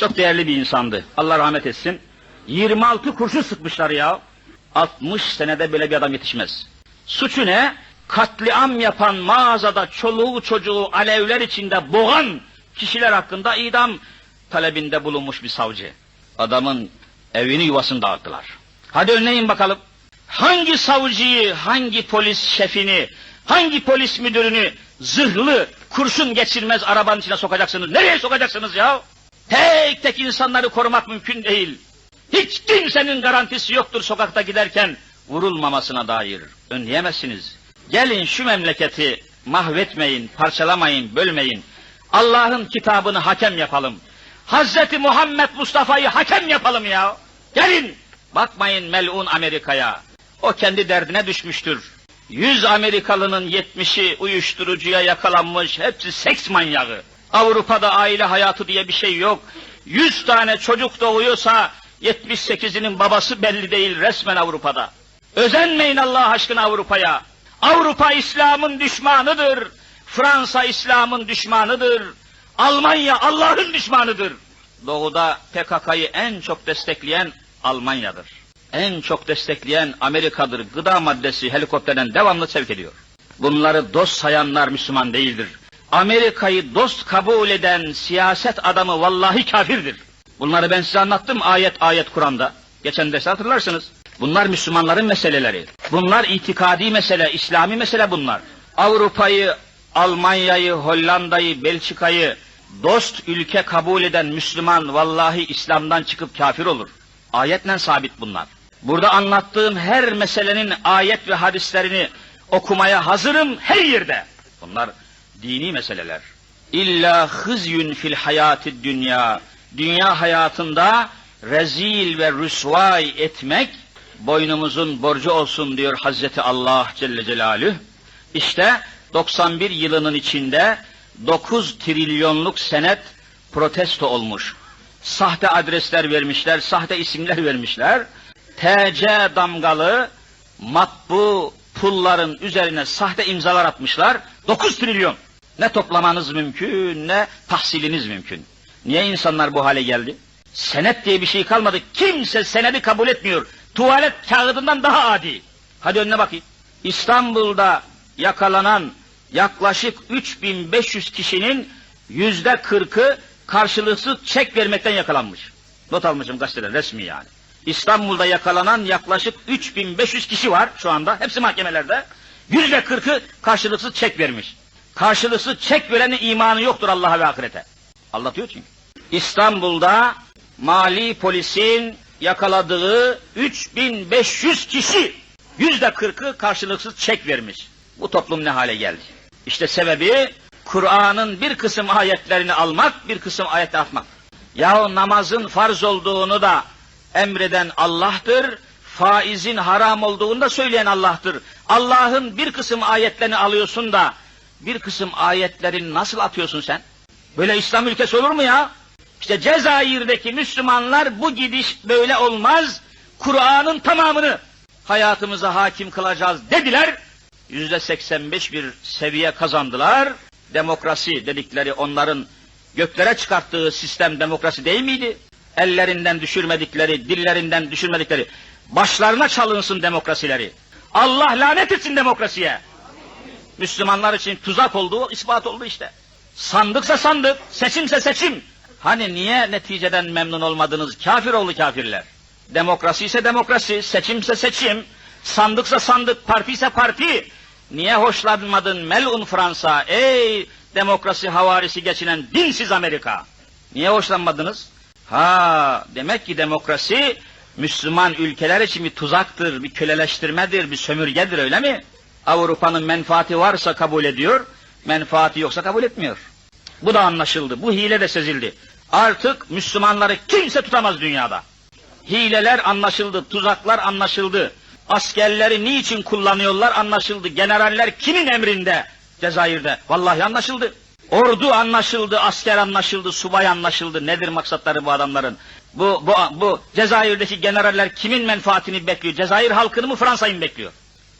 Çok değerli bir insandı. Allah rahmet etsin. 26 kurşun sıkmışlar ya. 60 senede böyle bir adam yetişmez. Suçu ne? Katliam yapan mağazada çoluğu çocuğu alevler içinde boğan kişiler hakkında idam talebinde bulunmuş bir savcı. Adamın evini yuvasını dağıttılar. Hadi önleyin bakalım. Hangi savcıyı, hangi polis şefini, hangi polis müdürünü zırhlı, kurşun geçirmez arabanın içine sokacaksınız? Nereye sokacaksınız ya? Tek tek insanları korumak mümkün değil. Hiç kimsenin garantisi yoktur sokakta giderken vurulmamasına dair. Önleyemezsiniz. Gelin şu memleketi mahvetmeyin, parçalamayın, bölmeyin. Allah'ın kitabını hakem yapalım. Hazreti Muhammed Mustafa'yı hakem yapalım ya. Gelin. Bakmayın melun Amerika'ya. O kendi derdine düşmüştür. Yüz Amerikalının yetmişi uyuşturucuya yakalanmış, hepsi seks manyağı. Avrupa'da aile hayatı diye bir şey yok. Yüz tane çocuk doğuyorsa 78'inin babası belli değil resmen Avrupa'da. Özenmeyin Allah aşkına Avrupa'ya. Avrupa İslam'ın düşmanıdır. Fransa İslam'ın düşmanıdır. Almanya Allah'ın düşmanıdır. Doğuda PKK'yı en çok destekleyen Almanya'dır. En çok destekleyen Amerika'dır. Gıda maddesi helikopterden devamlı sevk ediyor. Bunları dost sayanlar Müslüman değildir. Amerika'yı dost kabul eden siyaset adamı vallahi kafirdir. Bunları ben size anlattım ayet ayet Kur'an'da. Geçen ders hatırlarsınız. Bunlar Müslümanların meseleleri. Bunlar itikadi mesele, İslami mesele bunlar. Avrupa'yı, Almanya'yı, Hollanda'yı, Belçika'yı dost ülke kabul eden Müslüman vallahi İslam'dan çıkıp kafir olur. Ayetle sabit bunlar. Burada anlattığım her meselenin ayet ve hadislerini okumaya hazırım her yerde. Bunlar dini meseleler. İlla hızyün fil hayati dünya. Dünya hayatında rezil ve rüsvay etmek boynumuzun borcu olsun diyor Hazreti Allah Celle Celaluhu. İşte 91 yılının içinde 9 trilyonluk senet protesto olmuş. Sahte adresler vermişler, sahte isimler vermişler. TC damgalı matbu pulların üzerine sahte imzalar atmışlar. 9 trilyon. Ne toplamanız mümkün, ne tahsiliniz mümkün. Niye insanlar bu hale geldi? Senet diye bir şey kalmadı. Kimse senedi kabul etmiyor. Tuvalet kağıdından daha adi. Hadi önüne bakayım. İstanbul'da yakalanan yaklaşık 3500 kişinin yüzde kırkı karşılıksız çek vermekten yakalanmış. Not almışım gazetede resmi yani. İstanbul'da yakalanan yaklaşık 3500 kişi var şu anda. Hepsi mahkemelerde. Yüzde kırkı karşılıksız çek vermiş. Karşılıksız çek verenin imanı yoktur Allah'a ve ahirete. Anlatıyor çünkü. İstanbul'da mali polisin yakaladığı 3500 kişi yüzde kırkı karşılıksız çek vermiş. Bu toplum ne hale geldi? İşte sebebi Kur'an'ın bir kısım ayetlerini almak, bir kısım ayet atmak. Yahu namazın farz olduğunu da emreden Allah'tır, faizin haram olduğunu da söyleyen Allah'tır. Allah'ın bir kısım ayetlerini alıyorsun da bir kısım ayetlerini nasıl atıyorsun sen? Böyle İslam ülkesi olur mu ya? İşte Cezayir'deki Müslümanlar bu gidiş böyle olmaz. Kur'an'ın tamamını hayatımıza hakim kılacağız dediler. Yüzde 85 bir seviye kazandılar. Demokrasi dedikleri onların göklere çıkarttığı sistem demokrasi değil miydi? Ellerinden düşürmedikleri, dillerinden düşürmedikleri, başlarına çalınsın demokrasileri. Allah lanet etsin demokrasiye. Müslümanlar için tuzak olduğu ispat oldu işte. Sandıksa sandık, seçimse seçim. Hani niye neticeden memnun olmadınız kafir oğlu kafirler? Demokrasi ise demokrasi, seçimse seçim, sandıksa sandık, parti ise parti. Niye hoşlanmadın melun Fransa, ey demokrasi havarisi geçinen dinsiz Amerika? Niye hoşlanmadınız? Ha, demek ki demokrasi Müslüman ülkeler için bir tuzaktır, bir köleleştirmedir, bir sömürgedir öyle mi? Avrupa'nın menfaati varsa kabul ediyor, menfaati yoksa kabul etmiyor. Bu da anlaşıldı, bu hile de sezildi. Artık Müslümanları kimse tutamaz dünyada. Hileler anlaşıldı, tuzaklar anlaşıldı. Askerleri niçin kullanıyorlar anlaşıldı. Generaller kimin emrinde Cezayir'de? Vallahi anlaşıldı. Ordu anlaşıldı, asker anlaşıldı, subay anlaşıldı. Nedir maksatları bu adamların? Bu, bu, bu Cezayir'deki generaller kimin menfaatini bekliyor? Cezayir halkını mı Fransa'yı mı bekliyor?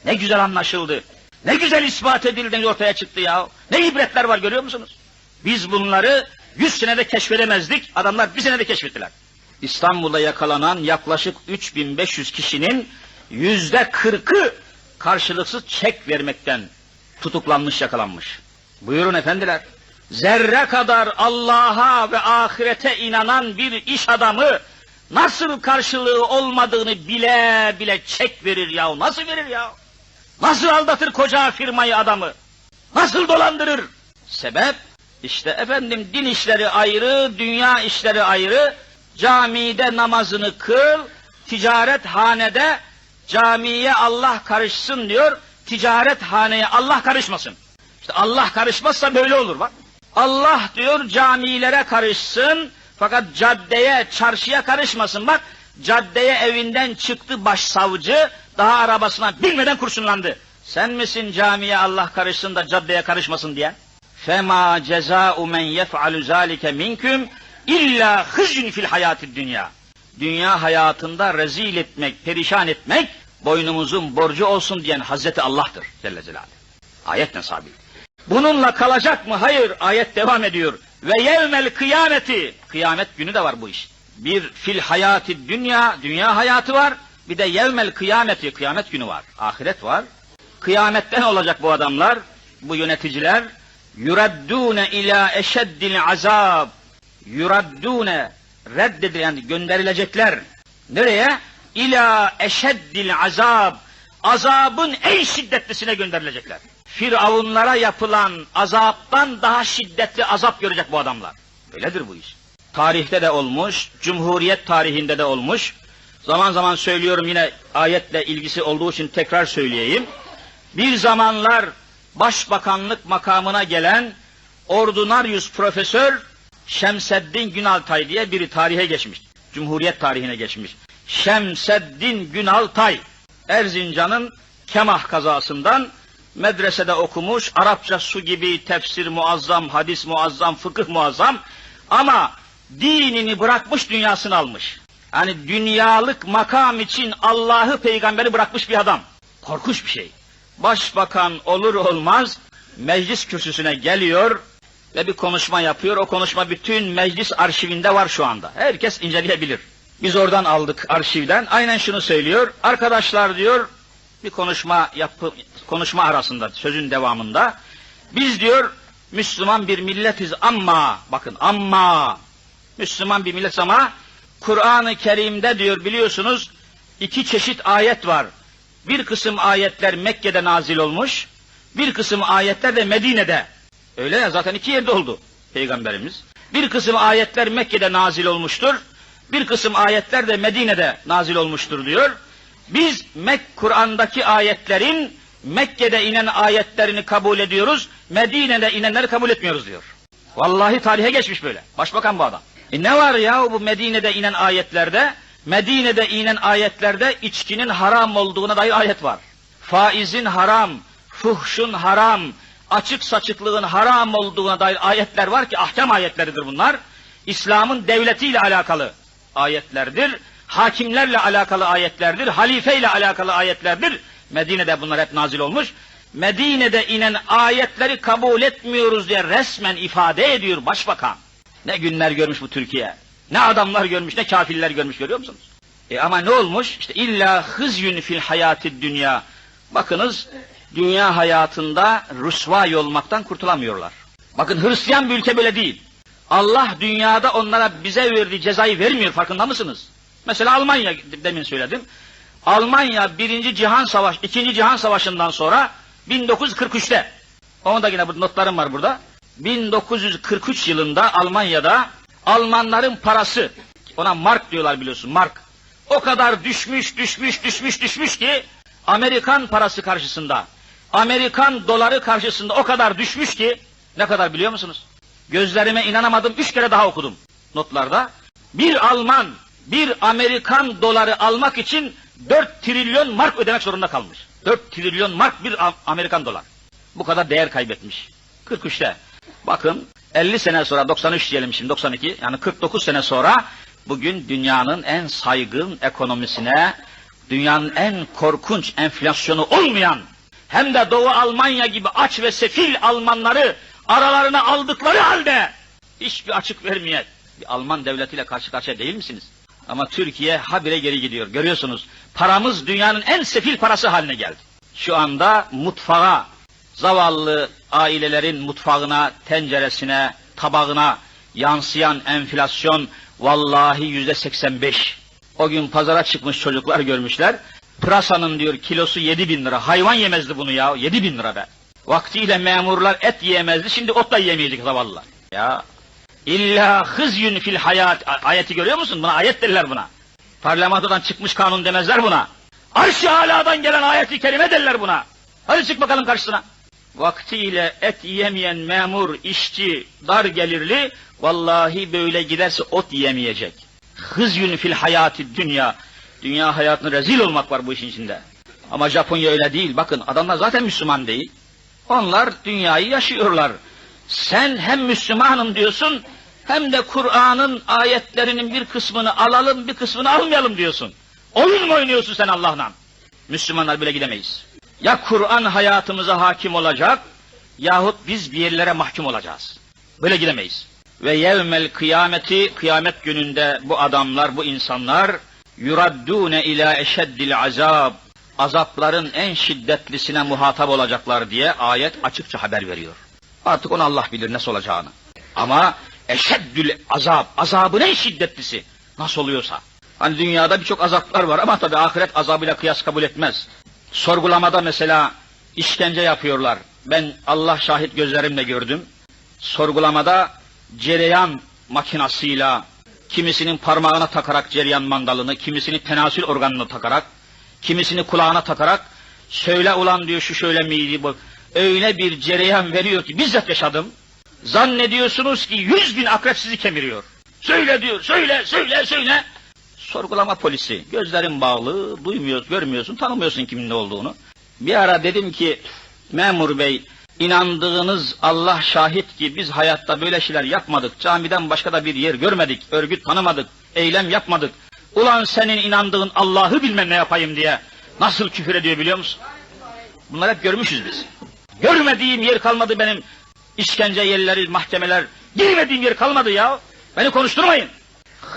Ne güzel anlaşıldı. Ne güzel ispat edildi ortaya çıktı ya. Ne ibretler var görüyor musunuz? Biz bunları 100 senede keşfedemezdik. Adamlar bir senede keşfettiler. İstanbul'da yakalanan yaklaşık 3500 kişinin yüzde kırkı karşılıksız çek vermekten tutuklanmış yakalanmış. Buyurun efendiler. Zerre kadar Allah'a ve ahirete inanan bir iş adamı nasıl karşılığı olmadığını bile bile çek verir ya. Nasıl verir ya? Nasıl aldatır koca firmayı adamı? Nasıl dolandırır? Sebep işte efendim din işleri ayrı, dünya işleri ayrı. Camide namazını kıl, ticaret hanede camiye Allah karışsın diyor, ticaret haneye Allah karışmasın. İşte Allah karışmazsa böyle olur bak. Allah diyor camilere karışsın, fakat caddeye, çarşıya karışmasın. Bak, caddeye evinden çıktı başsavcı, daha arabasına binmeden kurşunlandı. Sen misin camiye Allah karışsın da caddeye karışmasın diye? Fema ceza'u men yef'alu zalike minküm illa hızyun fil hayatid dünya. Dünya hayatında rezil etmek, perişan etmek boynumuzun borcu olsun diyen Hazreti Allah'tır Celle Celaluhu. Ayetle sabit. Bununla kalacak mı? Hayır. Ayet devam ediyor. Ve yevmel kıyameti. Kıyamet günü de var bu iş. Bir fil hayati dünya, dünya hayatı var. Bir de yevmel kıyameti, kıyamet günü var. Ahiret var. Kıyametten olacak bu adamlar, bu yöneticiler. Yuraddune ila eşeddil azab. Yuraddune reddedilen gönderilecekler. Nereye? İla eşeddil azab. Azabın en şiddetlisine gönderilecekler. Firavunlara yapılan azaptan daha şiddetli azap görecek bu adamlar. Öyledir bu iş. Tarihte de olmuş, Cumhuriyet tarihinde de olmuş. Zaman zaman söylüyorum yine ayetle ilgisi olduğu için tekrar söyleyeyim. Bir zamanlar başbakanlık makamına gelen Ordunaryus Profesör Şemseddin Günaltay diye biri tarihe geçmiş. Cumhuriyet tarihine geçmiş. Şemseddin Günaltay Erzincan'ın Kemah kazasından medresede okumuş, Arapça su gibi tefsir muazzam, hadis muazzam, fıkıh muazzam ama dinini bırakmış dünyasını almış. Yani dünyalık makam için Allah'ı peygamberi bırakmış bir adam. Korkunç bir şey. Başbakan olur olmaz meclis kürsüsüne geliyor ve bir konuşma yapıyor. O konuşma bütün meclis arşivinde var şu anda. Herkes inceleyebilir. Biz oradan aldık arşivden. Aynen şunu söylüyor. Arkadaşlar diyor bir konuşma yapı, konuşma arasında sözün devamında biz diyor Müslüman bir milletiz ama bakın ama Müslüman bir millet ama Kur'an-ı Kerim'de diyor biliyorsunuz iki çeşit ayet var. Bir kısım ayetler Mekke'de nazil olmuş, bir kısım ayetler de Medine'de. Öyle ya zaten iki yerde oldu Peygamberimiz. Bir kısım ayetler Mekke'de nazil olmuştur, bir kısım ayetler de Medine'de nazil olmuştur diyor. Biz Mek Kur'an'daki ayetlerin Mekke'de inen ayetlerini kabul ediyoruz, Medine'de inenleri kabul etmiyoruz diyor. Vallahi tarihe geçmiş böyle. Başbakan bu adam. E ne var ya bu Medine'de inen ayetlerde? Medine'de inen ayetlerde içkinin haram olduğuna dair ayet var. Faizin haram, fuhşun haram, açık saçıklığın haram olduğuna dair ayetler var ki ahkam ayetleridir bunlar. İslam'ın devletiyle alakalı ayetlerdir. Hakimlerle alakalı ayetlerdir. Halifeyle alakalı ayetlerdir. Medine'de bunlar hep nazil olmuş. Medine'de inen ayetleri kabul etmiyoruz diye resmen ifade ediyor başbakan. Ne günler görmüş bu Türkiye. Ne adamlar görmüş, ne kafirler görmüş görüyor musunuz? E ama ne olmuş? İşte illa hızyün fil hayati dünya. Bakınız dünya hayatında rüsvay olmaktan kurtulamıyorlar. Bakın Hristiyan bir ülke böyle değil. Allah dünyada onlara bize verdiği cezayı vermiyor farkında mısınız? Mesela Almanya demin söyledim. Almanya birinci Cihan Savaş, ikinci Cihan Savaşı'ndan sonra 1943'te, onu da yine bu notlarım var burada. 1943 yılında Almanya'da Almanların parası, ona mark diyorlar biliyorsun, mark. O kadar düşmüş, düşmüş, düşmüş, düşmüş ki Amerikan parası karşısında, Amerikan doları karşısında o kadar düşmüş ki ne kadar biliyor musunuz? Gözlerime inanamadım, üç kere daha okudum notlarda. Bir Alman, bir Amerikan doları almak için 4 trilyon mark ödemek zorunda kalmış. 4 trilyon mark bir Amerikan dolar. Bu kadar değer kaybetmiş. 43'te. Bakın 50 sene sonra 93 diyelim şimdi 92 yani 49 sene sonra bugün dünyanın en saygın ekonomisine dünyanın en korkunç enflasyonu olmayan hem de Doğu Almanya gibi aç ve sefil Almanları aralarına aldıkları halde hiçbir açık vermeyen bir Alman devletiyle karşı karşıya değil misiniz? Ama Türkiye habire geri gidiyor. Görüyorsunuz. Paramız dünyanın en sefil parası haline geldi. Şu anda mutfağa, zavallı ailelerin mutfağına, tenceresine, tabağına yansıyan enflasyon vallahi yüzde 85. O gün pazara çıkmış çocuklar görmüşler. Pırasanın diyor kilosu 7 bin lira. Hayvan yemezdi bunu ya. 7 bin lira be. Vaktiyle memurlar et yiyemezdi. Şimdi ot da yiyemeyecek zavallılar. Ya İlla hızyün fil hayat ayeti görüyor musun? Buna ayet derler buna. Parlamentodan çıkmış kanun demezler buna. Arş-ı aladan gelen ayeti kerime derler buna. Hadi çık bakalım karşısına. Vaktiyle et yiyemeyen memur, işçi, dar gelirli, vallahi böyle giderse ot yiyemeyecek. Hızyün fil hayati dünya. Dünya hayatına rezil olmak var bu işin içinde. Ama Japonya öyle değil. Bakın adamlar zaten Müslüman değil. Onlar dünyayı yaşıyorlar. Sen hem Müslümanım diyorsun, hem de Kur'an'ın ayetlerinin bir kısmını alalım, bir kısmını almayalım diyorsun. Oyun mu oynuyorsun sen Allah'la? Müslümanlar bile gidemeyiz. Ya Kur'an hayatımıza hakim olacak, yahut biz bir yerlere mahkum olacağız. Böyle gidemeyiz. Ve yevmel kıyameti, kıyamet gününde bu adamlar, bu insanlar, yuraddune ila eşeddil azab, azapların en şiddetlisine muhatap olacaklar diye ayet açıkça haber veriyor. Artık onu Allah bilir nasıl olacağını. Ama eşeddül azap, azabın en şiddetlisi nasıl oluyorsa. Hani dünyada birçok azaplar var ama tabi ahiret azabıyla kıyas kabul etmez. Sorgulamada mesela işkence yapıyorlar. Ben Allah şahit gözlerimle gördüm. Sorgulamada cereyan makinasıyla, kimisinin parmağına takarak cereyan mandalını, kimisini tenasül organını takarak, kimisini kulağına takarak, söyle ulan diyor şu şöyle miydi bu, öyle bir cereyan veriyor ki bizzat yaşadım. Zannediyorsunuz ki yüz bin akrep sizi kemiriyor. Söyle diyor, söyle, söyle, söyle. Sorgulama polisi, gözlerin bağlı, duymuyorsun, görmüyorsun, tanımıyorsun kimin ne olduğunu. Bir ara dedim ki, memur bey, inandığınız Allah şahit ki biz hayatta böyle şeyler yapmadık, camiden başka da bir yer görmedik, örgüt tanımadık, eylem yapmadık. Ulan senin inandığın Allah'ı bilmem ne yapayım diye nasıl küfür ediyor biliyor musun? Bunları hep görmüşüz biz. Görmediğim yer kalmadı benim işkence yerleri, mahkemeler. Girmediğim yer kalmadı ya. Beni konuşturmayın.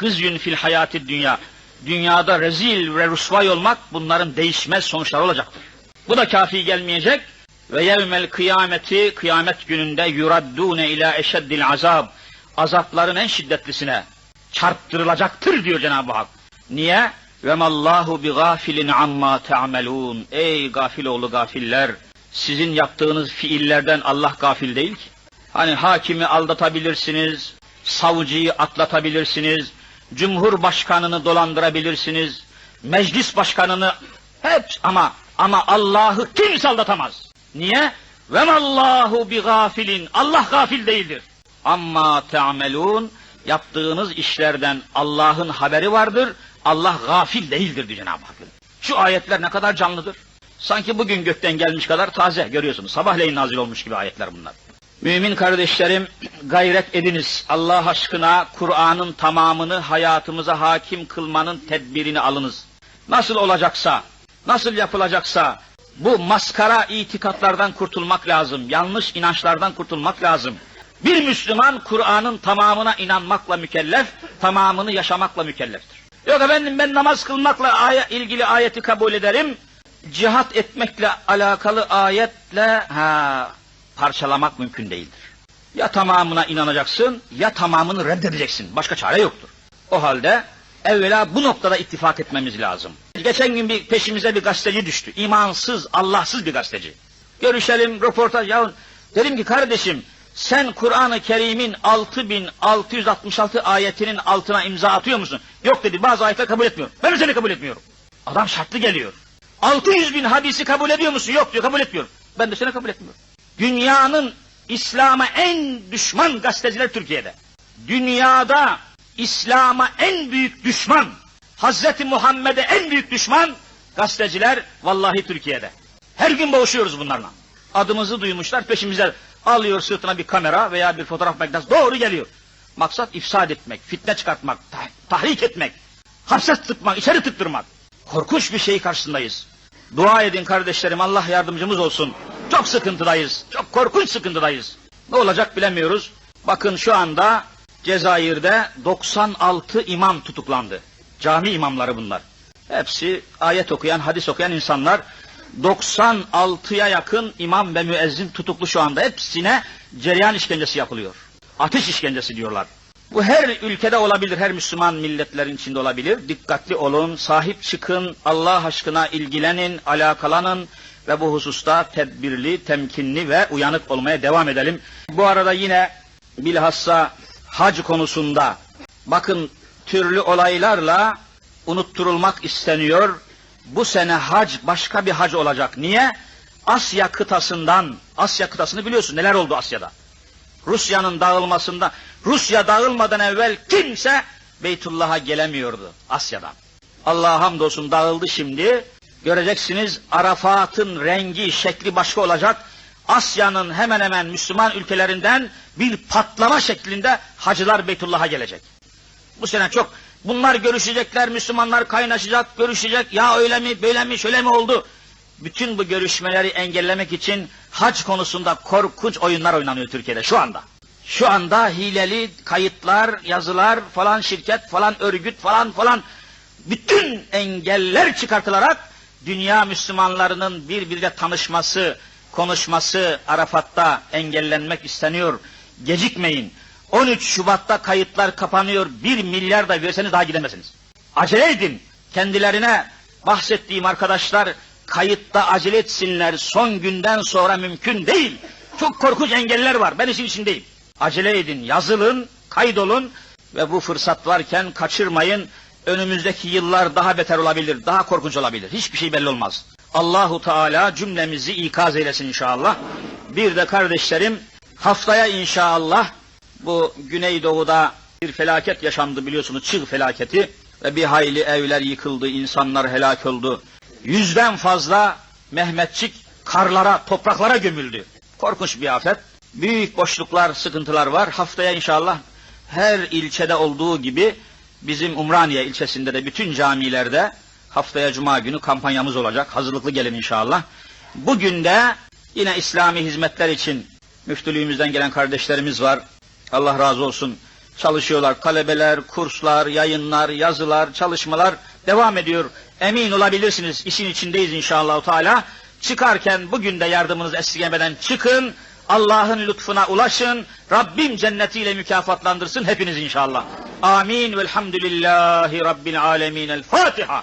Hızyün fil hayati dünya. Dünyada rezil ve rusvay olmak bunların değişmez sonuçları olacaktır. Bu da kafi gelmeyecek. Ve yevmel kıyameti kıyamet gününde yuraddune ila eşeddil azab. Azapların en şiddetlisine çarptırılacaktır diyor Cenab-ı Hak. Niye? Ve mallahu bi gafilin amma ta'melun. Ey gafil oğlu gafiller. Sizin yaptığınız fiillerden Allah gafil değil ki. Hani hakimi aldatabilirsiniz, savcıyı atlatabilirsiniz, cumhurbaşkanını dolandırabilirsiniz, meclis başkanını hep ama ama Allah'ı kimse aldatamaz. Niye? Ve Allahu bi gafilin. Allah gafil değildir. Amma te'amelun yaptığınız işlerden Allah'ın haberi vardır. Allah gafil değildir diyor Cenab-ı Hak. Şu ayetler ne kadar canlıdır. Sanki bugün gökten gelmiş kadar taze görüyorsunuz. Sabahleyin nazil olmuş gibi ayetler bunlar. Mümin kardeşlerim gayret ediniz. Allah aşkına Kur'an'ın tamamını hayatımıza hakim kılmanın tedbirini alınız. Nasıl olacaksa, nasıl yapılacaksa bu maskara itikatlardan kurtulmak lazım. Yanlış inançlardan kurtulmak lazım. Bir Müslüman Kur'an'ın tamamına inanmakla mükellef, tamamını yaşamakla mükelleftir. Yok efendim ben namaz kılmakla ay ilgili ayeti kabul ederim. Cihat etmekle alakalı ayetle ha parçalamak mümkün değildir. Ya tamamına inanacaksın ya tamamını reddedeceksin. Başka çare yoktur. O halde evvela bu noktada ittifak etmemiz lazım. Geçen gün bir peşimize bir gazeteci düştü. İmansız, Allahsız bir gazeteci. Görüşelim, röportaj. Ya dedim ki kardeşim sen Kur'an-ı Kerim'in 6666 ayetinin altına imza atıyor musun? Yok dedi bazı ayetler kabul etmiyorum. Ben seni kabul etmiyorum. Adam şartlı geliyor. 600 bin hadisi kabul ediyor musun? Yok diyor kabul etmiyorum. Ben de seni kabul etmiyorum. Dünyanın İslam'a en düşman gazeteciler Türkiye'de. Dünyada İslam'a en büyük düşman, Hazreti Muhammed'e en büyük düşman gazeteciler vallahi Türkiye'de. Her gün boğuşuyoruz bunlarla. Adımızı duymuşlar peşimize alıyor sırtına bir kamera veya bir fotoğraf makinesi doğru geliyor. Maksat ifsad etmek, fitne çıkartmak, tah- tahrik etmek, hapse tıkmak, içeri tıktırmak. Korkunç bir şey karşısındayız. Dua edin kardeşlerim Allah yardımcımız olsun. Çok sıkıntıdayız. Çok korkunç sıkıntıdayız. Ne olacak bilemiyoruz. Bakın şu anda Cezayir'de 96 imam tutuklandı. Cami imamları bunlar. Hepsi ayet okuyan, hadis okuyan insanlar. 96'ya yakın imam ve müezzin tutuklu şu anda. Hepsine cereyan işkencesi yapılıyor. Ateş işkencesi diyorlar. Bu her ülkede olabilir, her Müslüman milletlerin içinde olabilir. Dikkatli olun, sahip çıkın, Allah aşkına ilgilenin, alakalanın ve bu hususta tedbirli, temkinli ve uyanık olmaya devam edelim. Bu arada yine bilhassa hac konusunda bakın türlü olaylarla unutturulmak isteniyor. Bu sene hac başka bir hac olacak. Niye? Asya kıtasından, Asya kıtasını biliyorsun neler oldu Asya'da. Rusya'nın dağılmasında, Rusya dağılmadan evvel kimse Beytullah'a gelemiyordu Asya'dan. Allah'a hamdolsun dağıldı şimdi. Göreceksiniz Arafat'ın rengi, şekli başka olacak. Asya'nın hemen hemen Müslüman ülkelerinden bir patlama şeklinde hacılar Beytullah'a gelecek. Bu sene çok bunlar görüşecekler, Müslümanlar kaynaşacak, görüşecek. Ya öyle mi, böyle mi, şöyle mi oldu? Bütün bu görüşmeleri engellemek için hac konusunda korkunç oyunlar oynanıyor Türkiye'de şu anda. Şu anda hileli kayıtlar, yazılar falan şirket falan örgüt falan falan bütün engeller çıkartılarak dünya Müslümanlarının birbiriyle tanışması, konuşması Arafat'ta engellenmek isteniyor. Gecikmeyin. 13 Şubat'ta kayıtlar kapanıyor. 1 milyar da verseniz daha gidemezsiniz. Acele edin. Kendilerine bahsettiğim arkadaşlar kayıtta acele etsinler. Son günden sonra mümkün değil. Çok korkunç engeller var. Ben işin içindeyim. Acele edin, yazılın, kaydolun ve bu fırsat varken kaçırmayın. Önümüzdeki yıllar daha beter olabilir, daha korkunç olabilir. Hiçbir şey belli olmaz. Allahu Teala cümlemizi ikaz eylesin inşallah. Bir de kardeşlerim haftaya inşallah bu Güneydoğu'da bir felaket yaşandı biliyorsunuz çığ felaketi ve bir hayli evler yıkıldı, insanlar helak oldu. Yüzden fazla Mehmetçik karlara, topraklara gömüldü. Korkunç bir afet. Büyük boşluklar, sıkıntılar var. Haftaya inşallah her ilçede olduğu gibi bizim Umraniye ilçesinde de bütün camilerde haftaya cuma günü kampanyamız olacak. Hazırlıklı gelin inşallah. Bugün de yine İslami hizmetler için müftülüğümüzden gelen kardeşlerimiz var. Allah razı olsun. Çalışıyorlar. Talebeler, kurslar, yayınlar, yazılar, çalışmalar devam ediyor. Emin olabilirsiniz. işin içindeyiz inşallah Teala. Çıkarken bugün de yardımınızı esirgemeden çıkın. Allah'ın lütfuna ulaşın. Rabbim cennetiyle mükafatlandırsın hepiniz inşallah. Amin velhamdülillahi rabbil alemin. El Fatiha.